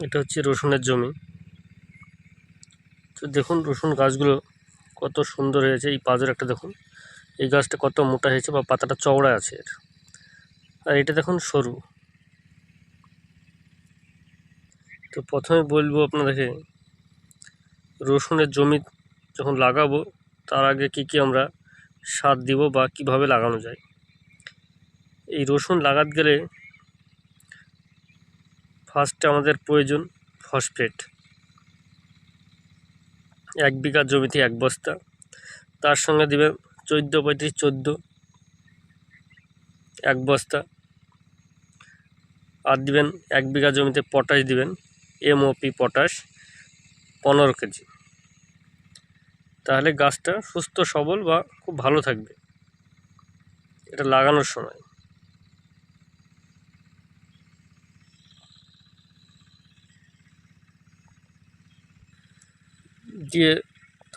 এটা হচ্ছে রসুনের জমি। তো দেখুন রসুন গাছগুলো কত সুন্দর হয়েছে, এই পাঁজর একটা দেখুন। এই গাছটা কত মোটা হয়েছে বা পাতাটা চওড়া আছে এর। আর এটা দেখুন সরু। তো প্রথমে বলব আপনাদেরকে, রসুনের জমি যখন লাগাবো, তার আগে কি কি আমরা সার দিব বা কীভাবে লাগানো যায়। এই রসুন লাগাতে গেলে ফার্স্টে আমাদের প্রয়োজন ফসফেট। এক বিঘা জমিতে এক বস্তা। তার সঙ্গে দিবেন চোদ্দ পঁয়ত্রিশ চোদ্দ। এক বস্তা। আর দিবেন এক বিঘা জমিতে পটাশ দিবেন, এমওপি পটাশ, পনেরো কেজি। তাহলে গাছটা সুস্থ, সবল বা খুব ভালো থাকবে। এটা লাগানোর সময়। দিয়ে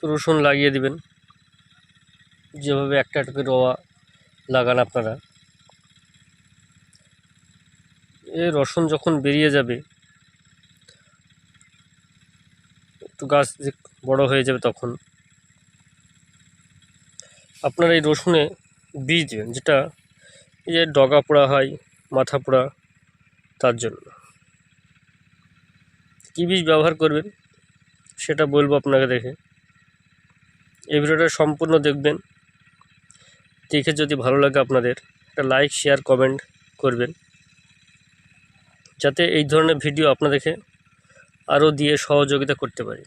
রসুন লাগিয়ে দিবেন। যেভাবে একটা একটা রোয়া লাগান আপনারা। এ রসুন যখন বেরিয়ে যাবে, একটু গাছ বড় হয়ে যাবে তখন। আপনারা এই রসুনে বীজ দেবেন, যেটা এই যে ডগা পোড়া হয়, মাথা পোড়া, তার জন্য। কী বীজ ব্যবহার করবেন? সেটা বলব আপনাকে দেখে। এই ভিডিওটা সম্পূর্ণ দেখবেন। দেখে যদি ভালো লাগে আপনাদের, একটা লাইক শেয়ার কমেন্ট করবেন। যাতে এই ধরনের ভিডিও আপনাদেরকে আরও দিয়ে সহযোগিতা করতে পারি।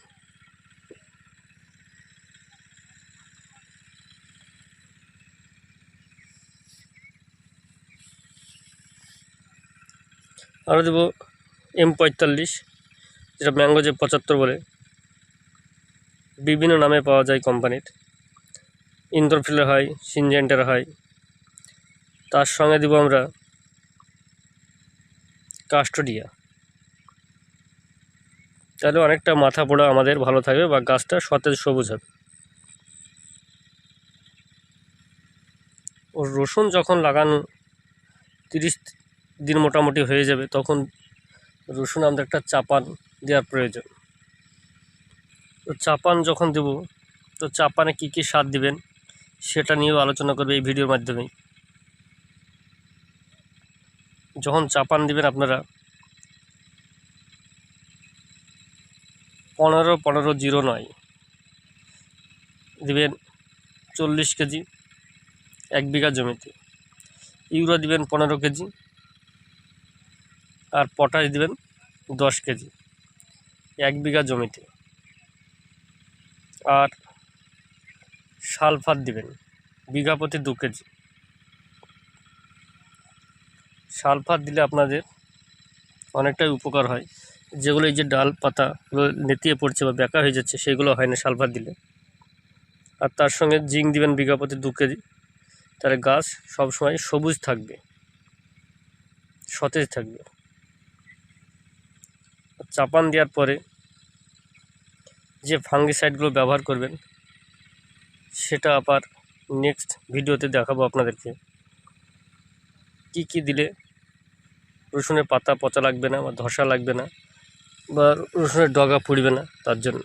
আরও দেবো এম পঁয়তাল্লিশ, যেটা ম্যাঙ্গো যে পঁচাত্তর বলে। বিভিন্ন নামে পাওয়া যায় কোম্পানির। ইন্দোরফিলের হয়, সিনজেন্টের হয়। তার সঙ্গে দিব আমরা কাস্টোডিয়া। তাহলে অনেকটা মাথা পোড়া আমাদের ভালো থাকবে বা গাছটা সতেজ সবুজ হবে। ও রসুন যখন লাগানো তিরিশ দিন মোটামুটি হয়ে যাবে, তখন রসুন আমাদের একটা চাপান দেওয়ার প্রয়োজন। তো চাপান যখন দেব, তো চাপানে কি কি সার দিবেন সেটা নিয়েও আলোচনা করবে এই ভিডিওর মাধ্যমে। যখন চাপান দিবেন আপনারা, পনেরো পনেরো জিরো নয়, দিবেন চল্লিশ কেজি এক বিঘা জমিতে। ইউরিয়া দিবেন পনেরো কেজি আর পটাশ দিবেন দশ কেজি এক বিঘা জমিতে। আর সালফার দিবেন। বিঘা প্রতি দু কেজি। সালফার দিলে আপনাদের অনেকটাই উপকার হয়। যেগুলো এই যে ডাল পাতাগুলো নেতিয়ে পড়ছে বা বেঁকা হয়ে যাচ্ছে, সেগুলো হয় না সালফার দিলে। আর তার সঙ্গে জিঙ্ক দিবেন বিঘা প্রতি দু কেজি। তাহলে গাছ সবসময় সবুজ থাকবে, সতেজ থাকবে। চাপান দেওয়ার পরে যে ফাঙ্গিসাইডগুলো ব্যবহার করবেন, সেটা আবার নেক্সট ভিডিওতে দেখাবো আপনাদেরকে। কি কি দিলে রসুনের পাতা পচা লাগবে না বা ধসা লাগবে না বা রসুনের ডগা পুড়বে না তার জন্য।